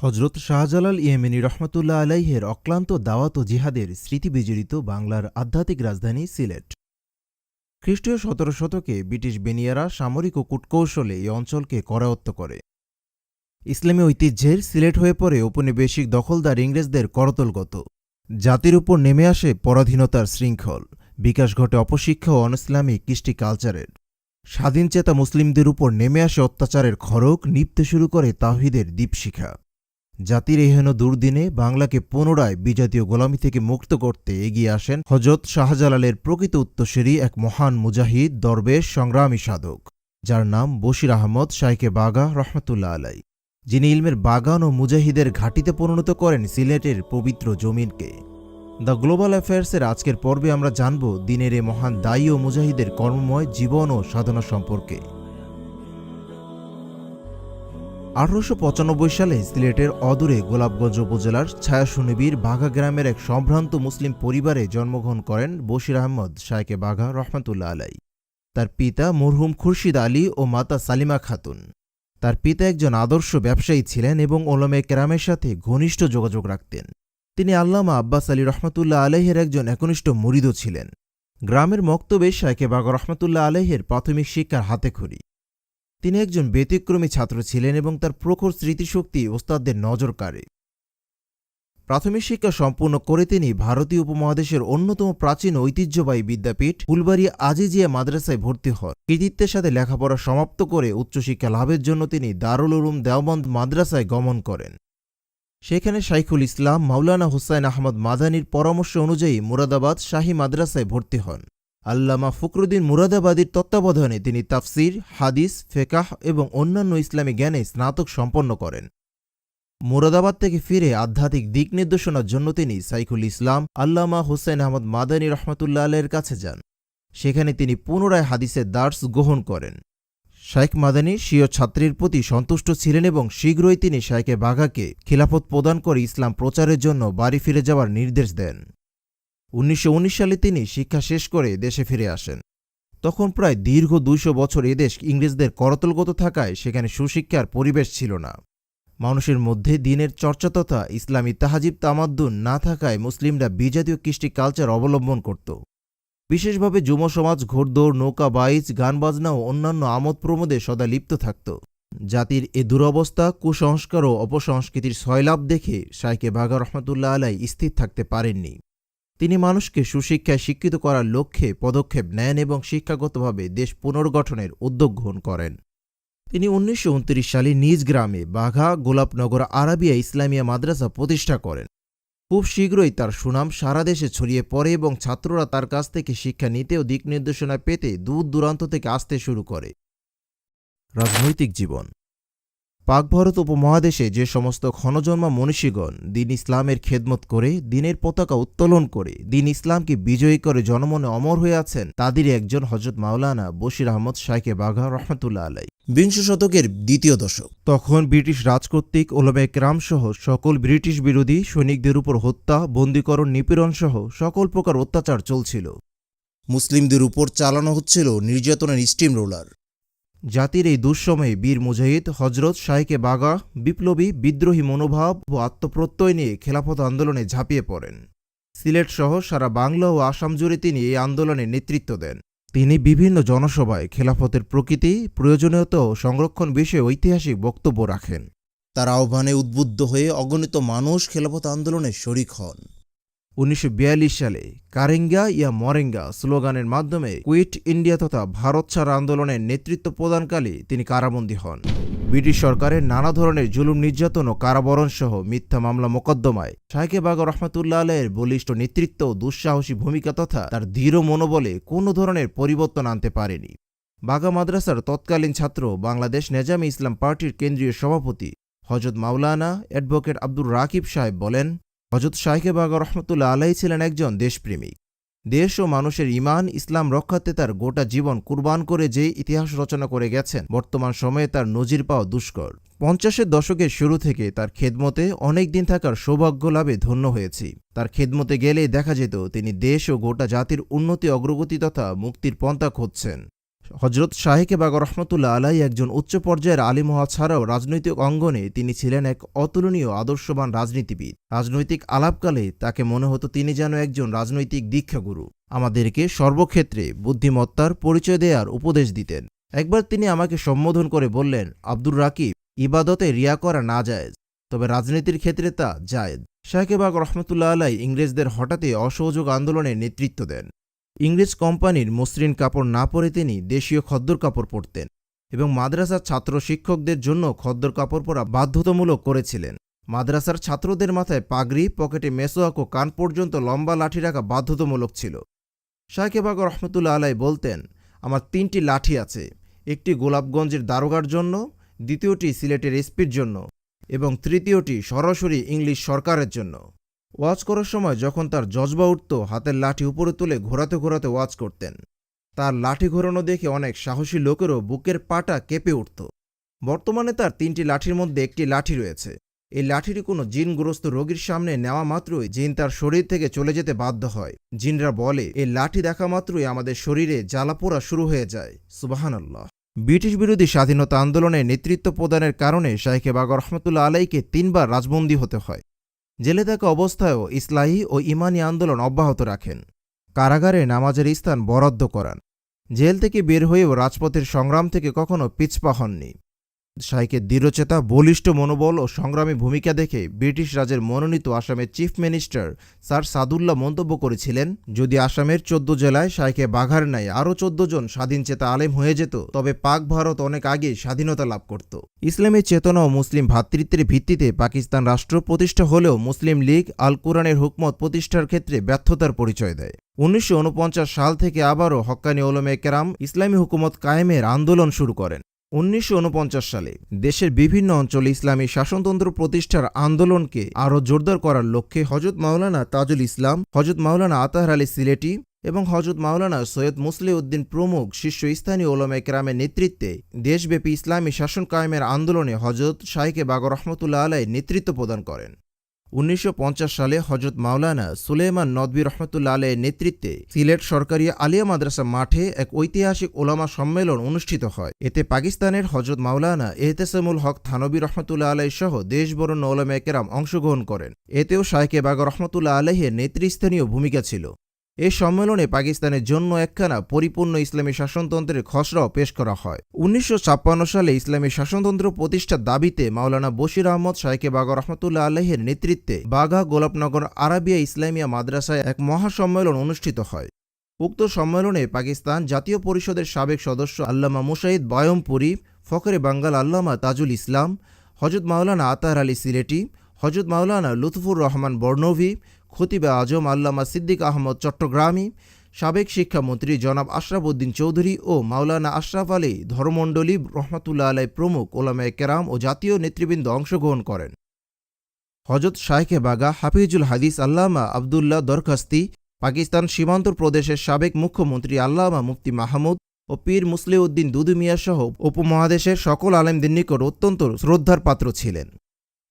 হজরত শাহজালাল ইয়েমেনি রহমতুল্লাহ আলাইহের অক্লান্ত দাওয়াত ও জিহাদের স্মৃতিবিজড়িত বাংলার আধ্যাত্মিক রাজধানী সিলেট। খ্রিস্টীয় সতেরো শতকে ব্রিটিশ বেনিয়ারা সামরিক ও কূটকৌশলে এই অঞ্চলকে করায়ত্ত করে। ইসলামী ঐতিহ্যের সিলেট হয়ে পড়ে ঔপনিবেশিক দখলদার ইংরেজদের করতলগত। জাতির উপর নেমে আসে পরাধীনতার শৃঙ্খল। বিকাশ ঘটে অপশিক্ষা ও অনইসলামিক কৃষ্টি কালচারের। স্বাধীনচেতা মুসলিমদের উপর নেমে আসে অত্যাচারের খড়ক নিপতে শুরু করে তাহিদের দীপশিখা। জাতির এহেন দুর্দিনে বাংলাকে পুনরায় বিজাতীয় গোলামি থেকে মুক্ত করতে এগিয়ে আসেন হজরত শাহজালালের প্রকৃত উত্তরসূরি এক মহান মুজাহিদ, দরবেশ, সংগ্রামী সাধক, যার নাম বশির আহমদ শাইকে বাগা রহমতুল্লাহ আলাই যিনি ইলমের বাগান ও মুজাহিদের ঘাটিতে পরিণত করেন সিলেটের পবিত্র জমিনকে। দ্য গ্লোবাল অ্যাফেয়ার্সের আজকের পর্বে আমরা জানব দিনের এ মহান দায়ী ও মুজাহিদের কর্মময় জীবন ও সাধনা সম্পর্কে। আঠারোশো পঁচানব্বই সালে সিলেটের অদূরে গোলাপগঞ্জ উপজেলার ছায়াসুনিবির বাঘা গ্রামের এক সম্ভ্রান্ত মুসলিম পরিবারে জন্মগ্রহণ করেন বশির আহমদ শায়কে বাঘা রহমতুল্লাহ আলাই তার পিতা মরহুম খুরশিদ আলী ও মাতা সালিমা খাতুন। তার পিতা একজন আদর্শ ব্যবসায়ী ছিলেন এবং ওলমে কেরামের সাথে ঘনিষ্ঠ যোগাযোগ রাখতেন। তিনি আল্লামা আব্বাস আলী রহমতুল্লাহ আলহের একজন একনিষ্ঠ মুরিদও ছিলেন। গ্রামের মক্তবে শায়কে বাঘা রহমতুল্লাহ আলহের প্রাথমিক শিক্ষার হাতেখড়ি তিনি একজন ব্যতিক্রমী ছাত্র ছিলেন এবং তার প্রখর স্মৃতিশক্তি ওস্তাদদের নজর কাড়ে। প্রাথমিক শিক্ষা সম্পূর্ণ করে তিনি ভারতীয় উপমহাদেশের অন্যতম প্রাচীন ঐতিহ্যবাহী বিদ্যাপীঠ ফুলবাড়ি আজিজিয়া মাদ্রাসায় ভর্তি হন। কৃতিত্বের সাথে লেখাপড়া সমাপ্ত করে উচ্চশিক্ষা লাভের জন্য তিনি দারুল উলুম দেওবন্দ মাদ্রাসায় গমন করেন। সেখানে শাইখুল ইসলাম, মাওলানা হুসাইন আহমদ মাদানির পরামর্শ অনুযায়ী মুরাদাবাদ শাহী মাদ্রাসায় ভর্তি হন। আল্লামা ফখরুদ্দিন মুরাদাবাদীর তত্ত্বাবধানে তিনি তাফসির, হাদিস, ফেকাহ এবং অন্যান্য ইসলামী জ্ঞানে স্নাতক সম্পন্ন করেন। মুরাদাবাদ থেকে ফিরে আধ্যাত্মিক দিক নির্দেশনার জন্য তিনি সাইকুল ইসলাম, আল্লামা হুসেন আহমদ মাদানী রহমতুল্লাহ আলের কাছে যান। সেখানে তিনি পুনরায় হাদিসের দার্স গ্রহণ করেন। শাইখ মাদানী স্বীয় ছাত্রীর প্রতি সন্তুষ্ট ছিলেন এবং শীঘ্রই তিনি শাইকে বাঘাকে খিলাফত প্রদান করে ইসলাম প্রচারের জন্য বাড়ি ফিরে যাওয়ার নির্দেশ দেন। উনিশশো উনিশ সালে তিনি শিক্ষা শেষ করে দেশে ফিরে আসেন। তখন প্রায় দীর্ঘ দুইশো বছর এদেশ ইংরেজদের করতলগত থাকায় সেখানে সুশিক্ষার পরিবেশ ছিল না। মানুষের মধ্যে দিনের চর্চা তথা ইসলামী তাহাজিব তামাদ্দুন না থাকায় মুসলিমরা বিজাতীয় কৃষ্টি কালচার অবলম্বন করত। বিশেষভাবে যুব সমাজ, ঘোড়দৌড়, নৌকা, বাইচ, গান বাজনা ও অন্যান্য আমোদ প্রমোদে সদা লিপ্ত থাকত। জাতির এ দুরবস্থা, কুসংস্কার ও অপসংস্কৃতির সয়লাভ দেখে শাইকে বাঘা রহমতুল্লাহ আলাই স্থির থাকতে পারেননি। তিনি মানুষকে সুশিক্ষায় শিক্ষিত করার লক্ষ্যে পদক্ষেপ নেন এবং শিক্ষাগতভাবে দেশ পুনর্গঠনের উদ্যোগ গ্রহণ করেন। তিনি উনিশশো উনত্রিশ সালে নিজ গ্রামে বাঘা গোলাপনগর আরাবিয়া ইসলামিয়া মাদ্রাসা প্রতিষ্ঠা করেন। খুব শীঘ্রই তার সুনাম সারা দেশে ছড়িয়ে পড়ে এবং ছাত্ররা তার কাছ থেকে শিক্ষা নিতে ও দিক নির্দেশনা পেতে দূর দূরান্ত থেকে আসতে শুরু করে। রাজনৈতিক জীবন পাক ভারত উপমহাদেশে যে সমস্ত ক্ষণজন্মা মনীষীগণ দিন ইসলামের খেদমত করে দিনের পতাকা উত্তোলন করে দিন ইসলামকে বিজয়ী করে জনমনে অমর হয়ে আছেন তাদেরই একজন হজরত মাওলানা বশির আহমদ শাইকে বাঘা রহমতুল্লাহ আলাই বিংশ শতকের দ্বিতীয় দশক। তখন ব্রিটিশ রাজ কর্তৃক ওলমে সহ সকল ব্রিটিশ বিরোধী সৈনিকদের উপর হত্যা বন্দীকরণ নিপীড়ন সহ সকল প্রকার অত্যাচার চলছিল। মুসলিমদের উপর চালানো হচ্ছিল নির্যাতনের স্টিম রোলার জাতির এই দুঃসময়ে বীর মুজাহিদ হজরত শাহেকে বাগা, বিপ্লবী, বিদ্রোহী মনোভাব ও আত্মপ্রত্যয় নিয়ে খেলাফত আন্দোলনে ঝাঁপিয়ে পড়েন। সিলেট সহ সারা বাংলা ও আসাম জুড়ে তিনি এই আন্দোলনে নেতৃত্ব দেন। তিনি বিভিন্ন জনসভায় খেলাফতের প্রকৃতি, প্রয়োজনীয়তা ও সংরক্ষণ বিষয়ে ঐতিহাসিক বক্তব্য রাখেন। তার আহ্বানে উদ্বুদ্ধ হয়ে অগণিত মানুষ খেলাফত আন্দোলনে শরিক হন। উনিশশো বিয়াল্লিশ সালে কারেঙ্গা ইয়া মরেঙ্গা স্লোগানের মাধ্যমে কুইট ইন্ডিয়া তথা ভারত ছাড় আন্দোলনের নেতৃত্ব প্রদানকালে তিনি কারাবন্দী হন। ব্রিটিশ সরকারের নানা ধরনের জুলুম নির্যাতন ও কারাবরণ সহ মিথ্যা মামলা মোকদ্দমায় শাহেকে বাগ রহমতুল্লাহ আলের বলিষ্ঠ নেতৃত্ব ও দুঃসাহসী ভূমিকা তথা তার দৃঢ় মনোবলে কোনো ধরনের পরিবর্তন আনতে পারেনি। বাগা মাদ্রাসার তৎকালীন ছাত্র বাংলাদেশ নেজামে ইসলাম পার্টির কেন্দ্রীয় সভাপতি হজরত মাওলানা অ্যাডভোকেট আব্দুর রাকিব সাহেব বলেন হজরত শাইকে বাগা রহমতুল্লাহ আলাই ছিলেন একজন দেশপ্রেমিক। দেশ ও মানুষের ইমান ইসলাম রক্ষার্থে তার গোটা জীবন কুরবান করে যে ইতিহাস রচনা করে গেছেন, বর্তমান সময়ে তার নজির পাওয়া দুষ্কর। পঞ্চাশের দশকের শুরু থেকে তার খেদমতে অনেক দিন থাকার সৌভাগ্য লাভে ধন্য হয়েছি। তার খেদমতে গেলেই দেখা যেত তিনি দেশ ও গোটা জাতির উন্নতি, অগ্রগতি তথা মুক্তির পন্থা খুঁজছেন। হজরত শাহেকে বাগ রহমতুল্লাহ আলাই একজন উচ্চ পর্যায়ের আলিম হওয়া ছাড়াও রাজনৈতিক অঙ্গনে তিনি ছিলেন এক অতুলনীয়, আদর্শবান রাজনীতিবিদ। রাজনৈতিক আলাপকালে তাকে মনে হতো তিনি যেন একজন রাজনৈতিক দীক্ষাগুরু। আমাদেরকে সর্বক্ষেত্রে বুদ্ধিমত্তার পরিচয় দেওয়ার উপদেশ দিতেন। একবার তিনি আমাকে সম্বোধন করে বললেন, আব্দুর রাকিব, ইবাদতে রিয়া করা না জায়েজ তবে রাজনীতির ক্ষেত্রে তা জায়েদ শাহকেবাগ রহমতুল্লাহ আলাই ইংরেজদের হঠাৎই অসহযোগ আন্দোলনের নেতৃত্ব দেন। ইংরেজ কোম্পানির মসৃণ কাপড় না পরে তিনি দেশীয় খদ্দর কাপড় পরতেন এবং মাদ্রাসার ছাত্র শিক্ষকদের জন্য খদ্দর কাপড় পরা বাধ্যতামূলক করেছিলেন। মাদ্রাসার ছাত্রদের মাথায় পাগড়ি, পকেটে মেসোয়াক ও কান পর্যন্ত লম্বা লাঠি রাখা বাধ্যতামূলক ছিল। শাহকেবাগ রহমতুল্লাহ আলাই বলতেন, আমার তিনটি লাঠি আছে, একটি গোলাপগঞ্জের দারোগার জন্য, দ্বিতীয়টি সিলেটের এসপির জন্য এবং তৃতীয়টি সরাসরি ইংলিশ সরকারের জন্য। ওয়াজ করার সময় যখন তার জজবা উঠত, হাতের লাঠি উপরে তুলে ঘোরাতে ঘোরাতে ওয়াজ করতেন। তার লাঠি ঘোরানো দেখে অনেক সাহসী লোকেরও বুকের পাটা কেঁপে উঠত। বর্তমানে তার তিনটি লাঠির মধ্যে একটি লাঠি রয়েছে। এই লাঠিটি কোনো জিনগ্রস্ত রোগীর সামনে নেওয়া মাত্রই জিন তার শরীর থেকে চলে যেতে বাধ্য হয়। জিনরা বলে, এই লাঠি দেখা মাত্রই আমাদের শরীরে জ্বালাপোড়া শুরু হয়ে যায়। সুবাহানাল্লাহ। ব্রিটিশ বিরোধী স্বাধীনতা আন্দোলনে নেতৃত্ব প্রদানের কারণে শাইখে বাগর রহমতুল্লা আলাইকে তিনবার রাজবন্দী হতে হয়। জেলে থাকা অবস্থায়ও ইসলাহী ও ইমানি আন্দোলন অব্যাহত রাখেন। কারাগারে নামাজের স্থান বরাদ্দ করান। জেল থেকে বের হয়েও রাজপথের সংগ্রাম থেকে কখনও পিছপা হননি। শাইকে দৃঢ়চেতা, বলিষ্ঠ মনোবল ও সংগ্রামী ভূমিকা দেখে ব্রিটিশ রাজের মনোনীত আসামের চিফ মিনিস্টার স্যার সাদুল্লাহ মন্তব্য করেছিলেন, যদি আসামের চোদ্দ জেলায় শাইকে বাঘার নাই আরও চোদ্দ জন স্বাধীনচেতা আলেম হয়ে যেত, তবে পাক ভারত অনেক আগে স্বাধীনতা লাভ করত। ইসলামের চেতনা ও মুসলিম ভ্রাতৃত্বের ভিত্তিতে পাকিস্তান রাষ্ট্র প্রতিষ্ঠা হলেও মুসলিম লীগ আল কোরআনের হুকমত প্রতিষ্ঠার ক্ষেত্রে ব্যর্থতার পরিচয় দেয়। উনিশশো ঊনপঞ্চাশ সাল থেকে আবারও হক্কানি ওলমে কেরাম ইসলামী হুকুমত কায়েমের আন্দোলন শুরু করেন। উনিশশো উনপঞ্চাশ সালে দেশের বিভিন্ন অঞ্চলে ইসলামী শাসনতন্ত্র প্রতিষ্ঠার আন্দোলনকে আরও জোরদার করার লক্ষ্যে হজরত মাওলানা তাজুল ইসলাম হজরত মাওলানা আতাহার আলী সিলেটি এবং হজরত মাওলানা সৈয়দ মুসলিউদ্দিন প্রমুখ শীর্ষ শীর্ষস্থানীয় ওলমে ক্রামের নেতৃত্বে দেশব্যাপী ইসলামী শাসন কায়েমের আন্দোলনে হজরত শাইকে বাগর রহমতুল্লাহ আলাই নেতৃত্ব প্রদান করেন। উনিশশো পঞ্চাশ সালে হজরত মাওলানা সুলেমান নদবী রহমতুল্লা আলের নেতৃত্বে সিলেট সরকারি আলিয়া মাদ্রাসা মাঠে এক ঐতিহাসিক ওলামা সম্মেলন অনুষ্ঠিত হয়। এতে পাকিস্তানের হজরত মাওলানা এহতেসামুল হক থানবী রহমতুল্লা আলাই সহ দেশবরণ্য ওলামা কেরাম অংশগ্রহণ করেন। এতেও শায়কে বাগ রহমতুল্লা আলহের নেতৃস্থানীয় ভূমিকা ছিল। এ সম্মেলনে পাকিস্তানের জন্য একখানা পরিপূর্ণ ইসলামী শাসনতন্ত্রের খসড়াও পেশ করা হয়। উনিশশো ছাপ্পান্ন সালে ইসলামী শাসনতন্ত্র প্রতিষ্ঠার দাবিতে মাওলানা বশির আহমদ শাইকে বাগর রহমতুল্লাহ আলহের নেতৃত্বে বাঘা গোলাপনগর আরাবিয়া ইসলামিয়া মাদ্রাসায় এক মহাসম্মেলন অনুষ্ঠিত হয়। উক্ত সম্মেলনে পাকিস্তান জাতীয় পরিষদের সাবেক সদস্য আল্লামা মুশাহিদ বয়মপুরী, ফখরে বাঙ্গাল আল্লামা তাজুল ইসলাম হজরত মাওলানা আতার আলী সিলেটি হজরত মাওলানা লুৎফুর রহমান বর্ণভী খতিবে আজম আল্লামা সিদ্দিক আহমদ চট্টগ্রামী, সাবেক শিক্ষামন্ত্রী জনাব আশরাফ উদ্দিন চৌধুরী ও মাওলানা আশরাফ আলী ধর্মমণ্ডলী রহমতুল্লাহ আলাই প্রমুখ ওলামায় কেরাম ও জাতীয় নেতৃবৃন্দ অংশগ্রহণ করেন। হজরত শাহেখে বাগা, হাফিজুল হাদিস আল্লামা আবদুল্লাহ দরখাস্তি, পাকিস্তান সীমান্ত প্রদেশের সাবেক মুখ্যমন্ত্রী আল্লামা মুফতি মাহমুদ ও পীর মুসলিউদ্দিন দুদু মিয়া সহ উপমহাদেশের সকল আলেমদের নিকট অত্যন্ত শ্রদ্ধার পাত্র ছিলেন।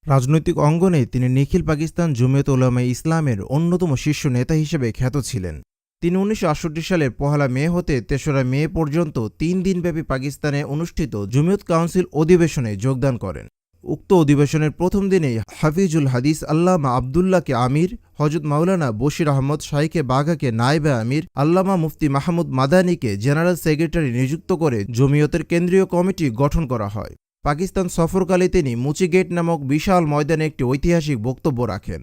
রাজনৈতিক অঙ্গনে তিনি নিখিল পাকিস্তান জমিয়ত উলামা ইসলামের অন্যতম শীর্ষ নেতা হিসেবে খ্যাত ছিলেন। তিনি উনিশশো আটষট্টি সালের পহেলা মে হতে তেসরা মে পর্যন্ত তিন দিনব্যাপী পাকিস্তানে অনুষ্ঠিত জমিয়ত কাউন্সিল অধিবেশনে যোগদান করেন। উক্ত অধিবেশনের প্রথম দিনেই হাফিজুল হাদিস আল্লামা আবদুল্লাহকে আমির হজরত মাওলানা বশির আহমদ শাইকে বাঘাকে নাইবে আমির, আল্লামা মুফতি মাহমুদ মাদানিকে জেনারেল সেক্রেটারি নিযুক্ত করে জমিয়তের কেন্দ্রীয় কমিটি গঠন করা হয়। পাকিস্তান সফরকালে তিনি মুচিগেট নামক বিশাল ময়দানে একটি ঐতিহাসিক বক্তব্য রাখেন।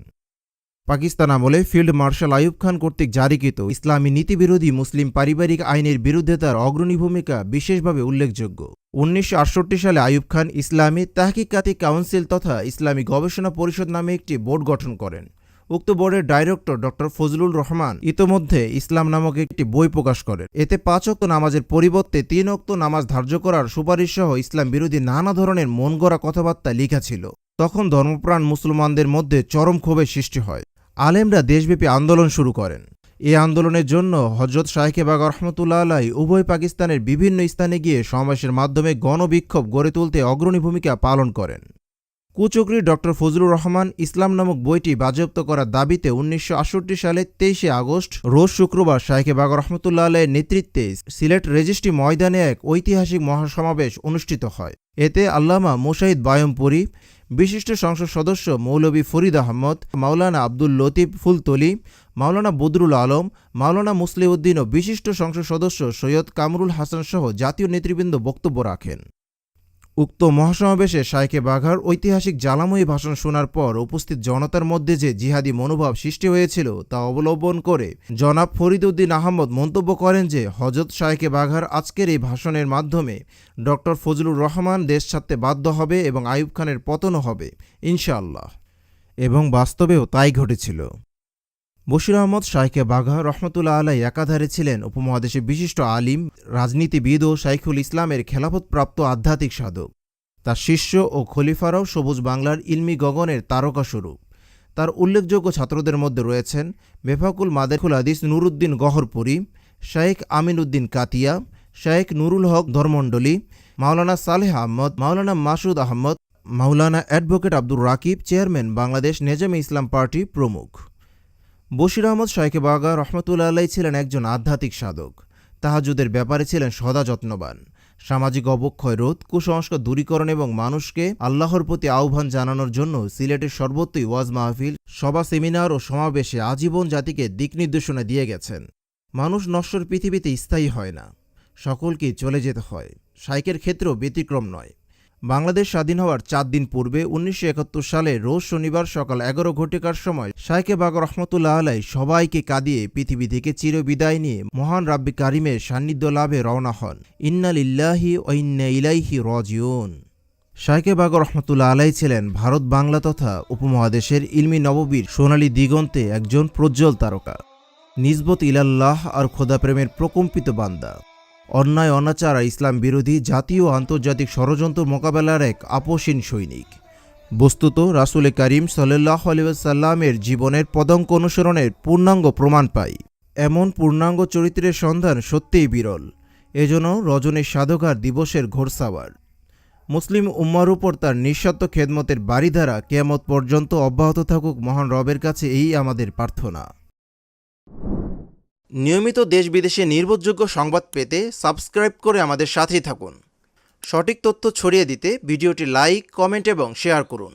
পাকিস্তান আমলে ফিল্ড মার্শাল আইয়ুব খান কর্তৃক জারিকৃত ইসলামী নীতিবিরোধী মুসলিম পারিবারিক আইনের বিরুদ্ধে তার অগ্রণী ভূমিকা বিশেষভাবে উল্লেখযোগ্য। উনিশশো আটষট্টি সালে আইয়ুব খান ইসলামী তাহকিকাতি কাউন্সিল তথা ইসলামী গবেষণা পরিষদ নামে একটি বোর্ড গঠন করেন। উক্ত বোর্ডের ডাইরেক্টর ড ফজলুল রহমান ইতোমধ্যে ইসলাম নামক একটি বই প্রকাশ করেন। এতে পাঁচ অক্ত নামাজের পরিবর্তে তিন অক্ত নামাজ ধার্য করার সুপারিশ সহ ইসলাম বিরোধী নানা ধরনের মন গড়া কথাবার্তা লেখা ছিল। তখন ধর্মপ্রাণ মুসলমানদের মধ্যে চরম ক্ষোভের সৃষ্টি হয়। আলেমরা দেশব্যাপী আন্দোলন শুরু করেন। এই আন্দোলনের জন্য হজরত শাহেকে বাগ রহমতুল্লাহ আলাই উভয় পাকিস্তানের বিভিন্ন স্থানে গিয়ে সমাবেশের মাধ্যমে গণবিক্ষোভ গড়ে তুলতে অগ্রণী ভূমিকা পালন করেন। কুচক্রি ডক্টর ফজলুর রহমান ইসলাম নামক বইটি বাজেয়াপ্ত করার দাবিতে উনিশশো সালে তেইশে আগস্ট, রোজ শুক্রবার শাইখে বাগ রহমতুল্লাহ আলের নেতৃত্বে সিলেট রেজিস্ট্রি ময়দানে এক ঐতিহাসিক মহাসমাবেশ অনুষ্ঠিত হয়। এতে আল্লামা মুশাহিদ বায়মপুরী, বিশিষ্ট সংসদ সদস্য মৌলবী ফরিদ আহমদ, মাওলানা আব্দুল লতিফ ফুলতলি, মাওলানা বদরুল আলম, মাওলানা মুসলিউদ্দিন ও বিশিষ্ট সংসদ সদস্য সৈয়দ কামরুল হাসান সহ জাতীয় নেতৃবৃন্দ বক্তব্য রাখেন। উক্ত মহাসমাবেশে শাইখে বাঘার ঐতিহাসিক জ্বালাময়ী ভাষণ শোনার পর উপস্থিত জনতার মধ্যে যে জিহাদি মনোভাব সৃষ্টি হয়েছিল তা অবলম্বন করে জনাব ফরিদউদ্দিন আহমদ মন্তব্য করেন যে হজরত শাইখে বাঘার আজকের এই ভাষণের মাধ্যমে ডক্টর ফজলুর রহমান দেশ ছাড়তে বাধ্য হবে এবং আইয়ুব খানের পতনও হবে, ইনশাআল্লাহ। এবং বাস্তবেও তাই ঘটেছিল। বশির আহমদ, শাইখে বাঘা রহমতুল্লাহ আলাই একাধারে ছিলেন উপমহাদেশের বিশিষ্ট আলিম, রাজনীতিবিদ ও শাইখুল ইসলামের খেলাফতপ্রাপ্ত আধ্যাত্মিক সাধক। তার শিষ্য ও খলিফারাও সবুজ বাংলার ইলমি গগনের তারকাস্বরূপ তার উল্লেখযোগ্য ছাত্রদের মধ্যে রয়েছেন বেফাকুল মাদেকুল আদিস নুরুদ্দিন গহরপুরি, শাইখ আমিন উদ্দিন কাতিয়া, শাইখ নুরুল হক ধর্মণ্ডলী মাওলানা সালেহ আহমদ, মাওলানা মাসুদ আহমদ, মাওলানা advocate Abdur Rakib, chairman Bangladesh Nezame Islam party প্রমুখ। বশির আহমদ শাইখে বাগা রহমতুল্লা আল্লাহ ছিলেন একজন আধ্যাত্মিক সাধক। তাহাজুদের ব্যাপারে ছিলেন সদা যত্নবান। সামাজিক অবক্ষয় রোধ, কুসংস্কার দূরীকরণ এবং মানুষকে আল্লাহর প্রতি আহ্বান জানানোর জন্য সিলেটের সর্বত্রই ওয়াজ মাহফিল, সভা সেমিনার ও সমাবেশে আজীবন জাতিকে দিক নির্দেশনা দিয়ে গেছেন। মানুষ নশ্বর পৃথিবীতে স্থায়ী হয় না। সকলকেই চলে যেতে হয়। শাইকের ক্ষেত্রেও ব্যতিক্রম নয়। বাংলাদেশ স্বাধীন হওয়ার চার দিন পূর্বে উনিশশো একাত্তর সালে রোজ শনিবার সকাল এগারো ঘটিকার সময় শাইকে বাগ রহমতুল্লাহ আলাই সবাইকে কাঁদিয়ে পৃথিবী থেকে চিরবিদায় নিয়ে মহান রাব্বি কারিমের সান্নিধ্য লাভে রওনা হন। ইন্নাল ইল্লাহি ও ইন্না ইলাইহি রজিউন। শাইকে বাগ রহমতুল্লাহ আলাই ছিলেন ভারত বাংলা তথা উপমহাদেশের ইলমি নববীর সোনালী দিগন্তে একজন প্রজ্জ্বল তারকা। নিজবত ইলাল্লাহ আর খোদাপ্রেমের প্রকম্পিত বান্দা। অন্যায়, অনাচার ইসলাম বিরোধী জাতীয় আন্তর্জাতিক ষড়যন্ত্র মোকাবেলার এক আপোষহীন সৈনিক। বস্তুত রাসুল করিম সাল্লাহ আলিয়াল্লামের জীবনের পদঙ্ক অনুসরণের পূর্ণাঙ্গ প্রমাণ পাই। এমন পূর্ণাঙ্গ চরিত্রের সন্ধান সত্যিই বিরল। এজন্য রজনীর সাধকার দিবসের ঘোরসাওয়ার মুসলিম উম্মার উপর তার নিঃস্বার্থ খেদমতের বাড়িধারা কেয়ামত পর্যন্ত অব্যাহত থাকুক মহান রবের কাছে এই আমাদের প্রার্থনা। নিয়মিত দেশ বিদেশে নির্ভরযোগ্য সংবাদ পেতে সাবস্ক্রাইব করে আমাদের সাথেই থাকুন। সঠিক তথ্য ছড়িয়ে দিতে ভিডিওটি লাইক, কমেন্ট এবং শেয়ার করুন।